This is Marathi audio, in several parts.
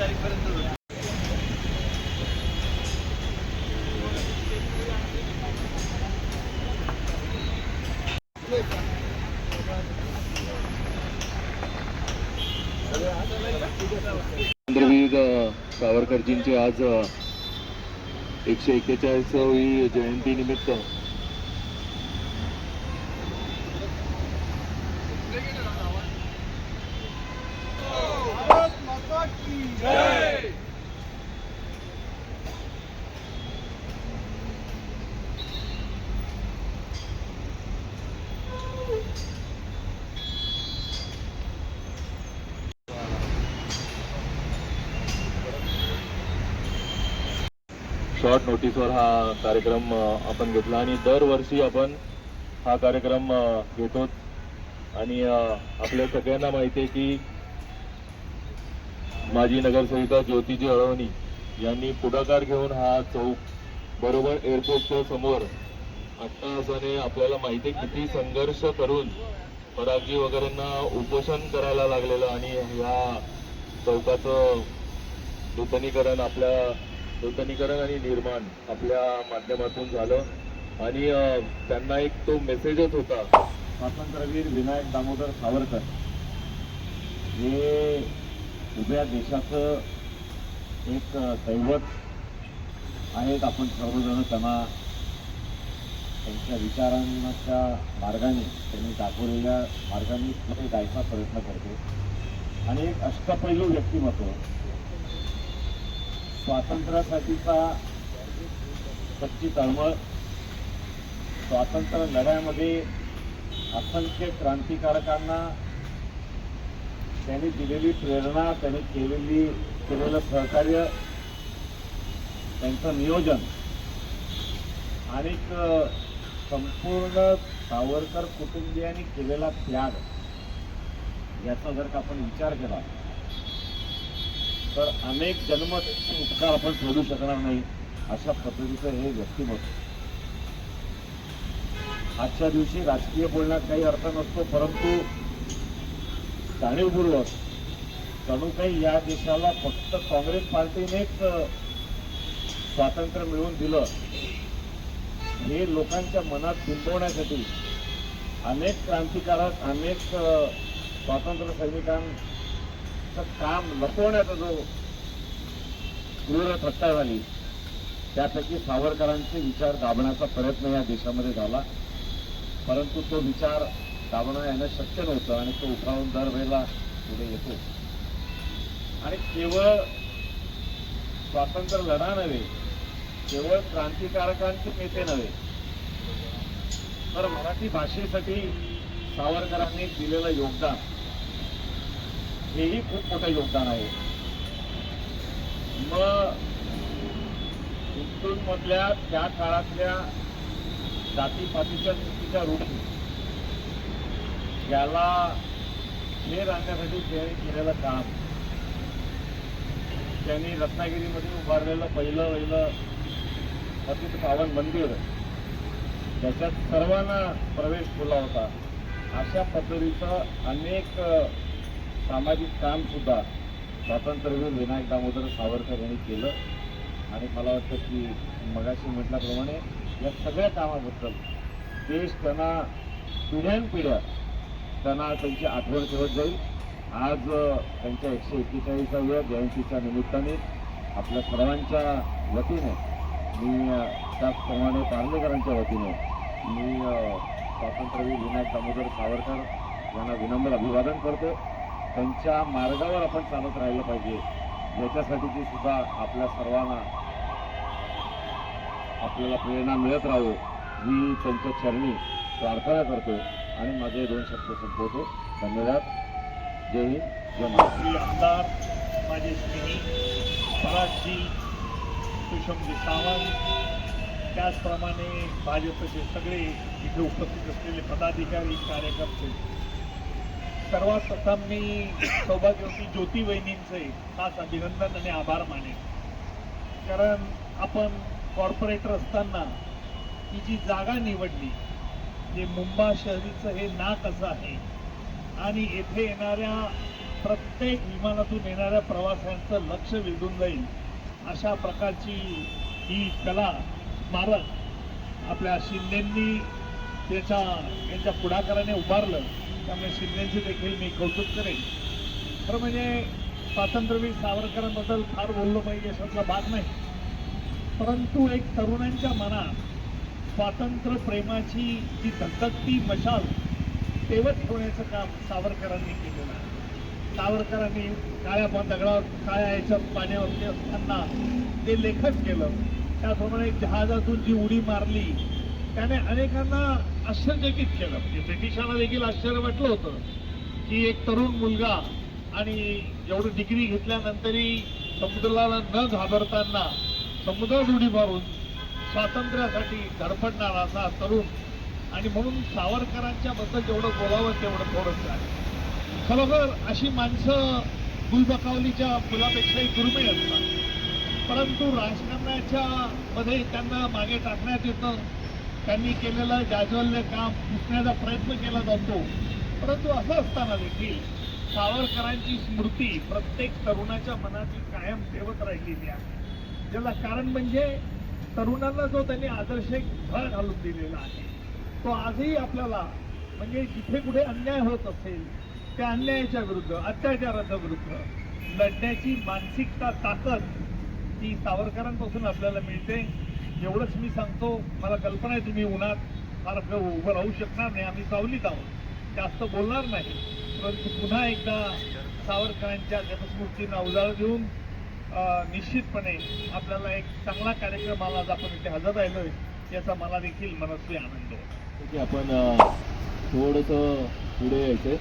तारीखपर्यंत चंद्रवीर सावरकरजींची आज एकशे एक्केचाळीसावी जयंतीनिमित्त शॉर्ट नोटीसवर हा कार्यक्रम आपण घेतला आणि दरवर्षी आपण हा कार्यक्रम घेतो. आणि आपल्या सगळ्यांना माहिती आहे की माजी नगरसेविका ज्योतिजी अळवणी यांनी पुढाकार घेऊन हा चौक बरोबर एअरपोर्टच्या समोर अट्टाहासाने आपल्याला माहिती किती संघर्ष करून परागजी वगैरेंना उपोषण करायला लागलेलं आणि ह्या चौकाचं नूतनीकरण आपल्या नूतनीकरण आणि निर्माण आपल्या माध्यमातून झालं. आणि त्यांना एक तो मेसेजच होता. स्वातंत्र्यवीर विनायक दामोदर सावरकर. हे उभ्या देशाचं एक दैवत आहेत आपण सर्वजण. त्यांना त्यांच्या विचारांच्या मार्गाने त्यांनी दाखवलेल्या मार्गाने पुढे जायचा प्रयत्न करतो. आणि एक अष्टपैलू व्यक्तिमत्व स्वातंत्र्यासाठीचा सच्ची तळमळ स्वातंत्र्य लढ्यामध्ये असंख्य क्रांतिकारकांना त्यांनी दिलेली प्रेरणा त्यांनी केलेली केलेलं सहकार्य त्यांचं नियोजन. आणि संपूर्ण सावरकर कुटुंबियांनी केलेला त्याग याचा जर का आपण विचार केला तर अनेक जन्म उपकार आपण शोधू शकणार नाही अशा पद्धतीचं हे व्यक्तिमत्व. आजच्या दिवशी राजकीय बोलण्यात काही अर्थ नसतो परंतु जाणीवपूर्वक जणू काही या देशाला फक्त काँग्रेस पार्टीनेच स्वातंत्र्य मिळवून दिलं. हे लोकांच्या मनात बिंबवण्यासाठी अनेक क्रांतिकारक अनेक स्वातंत्र्य सैनिकांचं काम लपवण्याचा जो क्रूर थट्टा झाली त्यापैकी सावरकरांचे विचार दाबण्याचा प्रयत्न या देशामध्ये झाला. परंतु तो विचार दाबणं येणं शक्य नव्हतं आणि तो उठावून दरवेळेला पुढे येतो. आणि केवळ स्वातंत्र्य लढा नव्हे केवळ क्रांतिकारकांचे नेते नव्हे तर मराठी भाषेसाठी सावरकरांनी दिलेलं योगदान हेही खूप मोठं योगदान आहे. मग मधल्या त्या काळातल्या जातीपातीच्या चुकीच्या रूढी याला खेळ आणण्यासाठी त्यांनी केलेलं काम. त्यांनी रत्नागिरीमध्ये उभारलेलं पहिलं पहिलं पतित पावन मंदिर त्याच्यात सर्वांना प्रवेश खुला होता. अशा पद्धतीचं अनेक सामाजिक काम सुद्धा स्वातंत्र्यवीर विनायक दामोदर सावरकर यांनी केलं. आणि मला वाटतं की मगाशी म्हटल्याप्रमाणे या सगळ्या कामाबद्दल देश त्यांना पिढ्यानपिढ्या त्यांना त्यांची आठवण ठेवत जाईल. आज त्यांच्या एकशे एक्केचाळीसाव्या जयंतीच्या निमित्ताने आपल्या सर्वांच्या वतीने मी त्याचप्रमाणे पार्लेकरांच्या वतीने मी स्वातंत्र्यवीर विनायक दामोदर सावरकर यांना विनम्र अभिवादन करतो. त्यांच्या मार्गावर आपण चालत राहिलं पाहिजे. याच्यासाठीची सुद्धा आपल्या सर्वांना आपल्याला प्रेरणा मिळत राहो ही त्यांच्या चरणी प्रार्थना करतो आणि माझे दोन शब्द संपवतो. धन्यवाद. जय हिंद. जय महाराष्ट्र. आमदार माझे स्नेही परागजी सुषमजी सावंत त्याचप्रमाणे भाजपचे सगळे इथे उपस्थित असलेले पदाधिकारी कार्यकर्ते सर्वात प्रथम मी सौभाग्यवती ज्योती वहिनींचे खास अभिनंदन आणि आभार मानेन. कारण आपण कॉर्पोरेटर असताना ही जी जागा निवडली जे मुंबा शहरीचं हे नाक असं आहे आणि येथे येणाऱ्या प्रत्येक विमानातून येणाऱ्या प्रवाशांचं लक्ष वेधून जाईल अशा प्रकारची ही कला स्मारक आपल्या शिंदेंनी त्याच्या यांच्या पुढाकाराने उभारलं. त्यामुळे शिंदेचे देखील मी कौतुक करेन. खरं म्हणजे स्वातंत्र्यवीर सावरकरांबद्दल फार बोललो पाहिजे याच्यातला भाग नाही. परंतु एक तरुणांच्या मनात स्वातंत्र्य प्रेमाची जी धगधगती मशाल तेवत ठेवण्याचं काम सावरकरांनी केलेलं आहे. सावरकरांनी काळ्या दगडावर काळ्या याच्यात पाण्यावरती असताना ते लेखन केलं त्याप्रमाणे जहाजातून जी उडी मारली त्याने अनेकांना आश्चर्यचकित केलं. म्हणजे ब्रिटिशांना देखील आश्चर्य वाटलं होतं की एक तरुण मुलगा आणि एवढी डिग्री घेतल्यानंतरही समुद्राला न घाबरताना समुद्रात उडी मारून स्वातंत्र्यासाठी धडपडणारा असा तरुण. आणि म्हणून सावरकरांच्या बद्दल जेवढं बोलावं तेवढं थोडंच आहे. खरोखर अशी माणसं गुलबकावलीच्या मुलापेक्षाही दुर्मिळ असतात. परंतु राजकारणाच्या मध्ये त्यांना मागे टाकण्यात येतं. त्यांनी केलेलं जाज्वल्य काम पुसण्याचा प्रयत्न केला जातो. परंतु असं असताना देखील सावरकरांची स्मृती प्रत्येक तरुणाच्या मनाची कायम ठेवत राहिलेली आहे. ज्याला कारण म्हणजे तरुणांना जो त्यांनी आदर्श एक धळ घालून दिलेला आहे तो आजही आपल्याला म्हणजे जिथे कुठे अन्याय होत असेल त्या अन्यायाच्या विरुद्ध अत्याचाराच्या विरुद्ध लढण्याची मानसिकता ताकद ती सावरकरांपासून आपल्याला मिळते. एवढंच मी सांगतो मला कल्पना आहे तुम्ही उन्हात फार उभं राहू शकणार नाही आम्ही सावलीत आहोत. जास्त बोलणार नाही. परंतु पुन्हा एकदा सावरकरांच्या जनस्मृतींना उजाळा देऊन निश्चितपणे आपल्याला एक चांगला कार्यक्रमाला आज आपण इथे हजर राहिलोय याचा मला देखील मनस्वी आनंद आहे. की आपण थोडंसं पुढे यायचंय.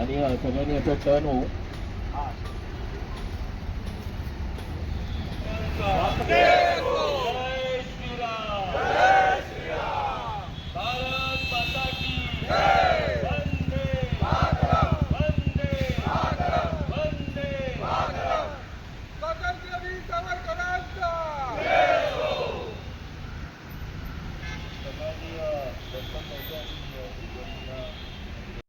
आणि सगळ्यांनी असं टर्न होऊ. जय